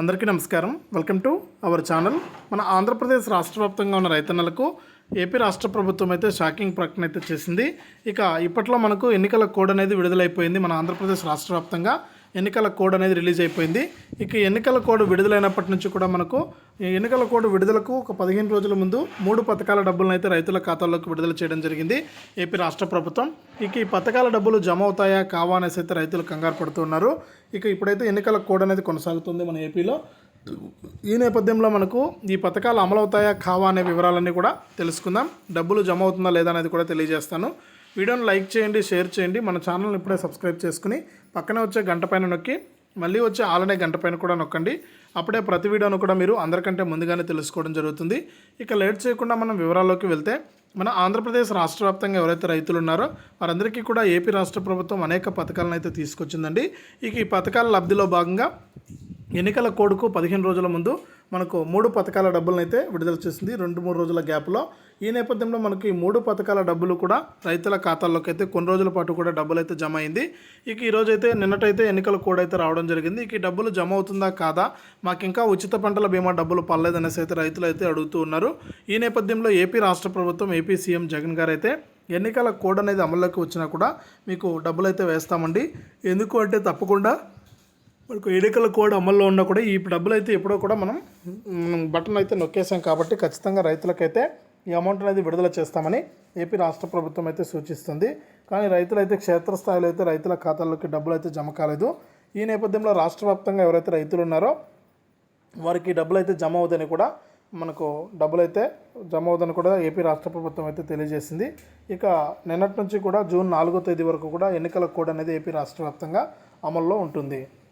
అందరికీ నమస్కారం. Welcome to our channel మన ఆంధ్రప్రదేశ్ రాష్ట్ర వ్యాప్తంగా ఉన్న రైతన్నలకు ఏపీ రాష్ట్ర ప్రభుత్వం అయితే షాకింగ్ ప్రకటన అయితే చేసింది. ఇక ఇప్పట్లో మనకు ఎన్నికల కోడ్ అనేది విడుదలైపోయింది మన ఆంధ్రప్రదేశ్ రాష్ట్ర వ్యాప్తంగా ఎన్నికల కోడ్ అనేది రిలీజ్ అయిపోయింది. ఇక ఎన్నికల కోడ్ విడుదలైనప్పటి నుంచి కూడా మనకు ఈ ఎన్నికల కోడ్ విడుదలకు ఒక పదిహేను రోజుల ముందు మూడు పథకాల డబ్బులను అయితే రైతుల ఖాతాల్లోకి విడుదల చేయడం జరిగింది ఏపీ రాష్ట్ర ప్రభుత్వం. ఇక ఈ పథకాల డబ్బులు జమ అవుతాయా కావా అనేసి అయితే రైతులు కంగారు పడుతున్నారు ఇక ఇప్పుడైతే ఎన్నికల కోడ్ అనేది కొనసాగుతుంది మన ఏపీలో. ఈ నేపథ్యంలో మనకు ఈ పథకాలు అమలవుతాయా కావా అనే వివరాలన్నీ కూడా తెలుసుకుందాం. డబ్బులు జమ అవుతుందా లేదా అనేది కూడా తెలియజేస్తాను. వీడియోని లైక్ చేయండి షేర్ చేయండి. మన ఛానల్ని ఇప్పుడే సబ్స్క్రైబ్ చేసుకుని పక్కనే వచ్చే గంట పైన నొక్కి మళ్ళీ వచ్చే ఆలనే గంట పైన కూడా నొక్కండి. అప్పుడే ప్రతి వీడియోను కూడా మీరు అందరికంటే ముందుగానే తెలుసుకోవడం జరుగుతుంది. ఇక లేట్ చేయకుండా మనం వివరాల్లోకి వెళ్తే మన ఆంధ్రప్రదేశ్ రాష్ట్ర వ్యాప్తంగా ఎవరైతే రైతులు ఉన్నారో వారందరికీ కూడా ఏపీ రాష్ట్ర ప్రభుత్వం అనేక పథకాలను అయితే తీసుకొచ్చిందండి. ఇక ఈ పథకాల లబ్ధిలో భాగంగా ఎన్నికల కోడ్కు పదిహేను రోజుల ముందు మనకు మూడు పథకాల డబ్బులను అయితే విడుదల చేసింది. రెండు మూడు రోజుల గ్యాప్లో. ఈ నేపథ్యంలో మనకి ఈ మూడు పథకాల డబ్బులు కూడా రైతుల ఖాతాల్లోకి అయితే కొన్ని రోజుల పాటు కూడా డబ్బులు అయితే జమ అయింది. ఇక ఈ అయితే నిన్నటైతే ఎన్నికల కోడ్ అయితే రావడం జరిగింది. ఇక ఈ డబ్బులు జమ అవుతుందా కాదా? మాకు ఇంకా ఉచిత పంటల బీమా డబ్బులు పర్లేదనేసి అయితే రైతులు అయితే అడుగుతూ ఉన్నారు. ఈ నేపథ్యంలో ఏపీ రాష్ట్ర ప్రభుత్వం ఏపీ సీఎం జగన్ గారు అయితే ఎన్నికల కోడ్ అనేది అమల్లోకి వచ్చినా కూడా మీకు డబ్బులు అయితే వేస్తామండి. ఎందుకు అంటే తప్పకుండా మనకు ఎన్నికల కోడ్ అమల్లో ఉన్నా కూడా ఈ డబ్బులు అయితే ఎప్పుడో కూడా మనం బటన్ అయితే నొక్కేసాం కాబట్టి ఖచ్చితంగా రైతులకైతే ఈ అమౌంట్ అనేది విడుదల చేస్తామని ఏపీ రాష్ట్ర ప్రభుత్వం అయితే సూచిస్తుంది. కానీ రైతులు అయితే క్షేత్రస్థాయిలో అయితే రైతుల ఖాతాల్లోకి డబ్బులు అయితే జమ కాలేదు. ఈ నేపథ్యంలో రాష్ట్ర వ్యాప్తంగా ఎవరైతే రైతులు ఉన్నారో వారికి డబ్బులు అయితే జమ అవుదని కూడా మనకు డబ్బులు అయితే జమ అవుదని కూడా ఏపీ రాష్ట్ర ప్రభుత్వం అయితే తెలియజేసింది. ఇక నిన్నటి నుంచి కూడా జూన్ నాలుగో తేదీ వరకు కూడా ఎన్నికల కోడ్ అనేది ఏపీ రాష్ట్ర వ్యాప్తంగా అమల్లో ఉంటుంది.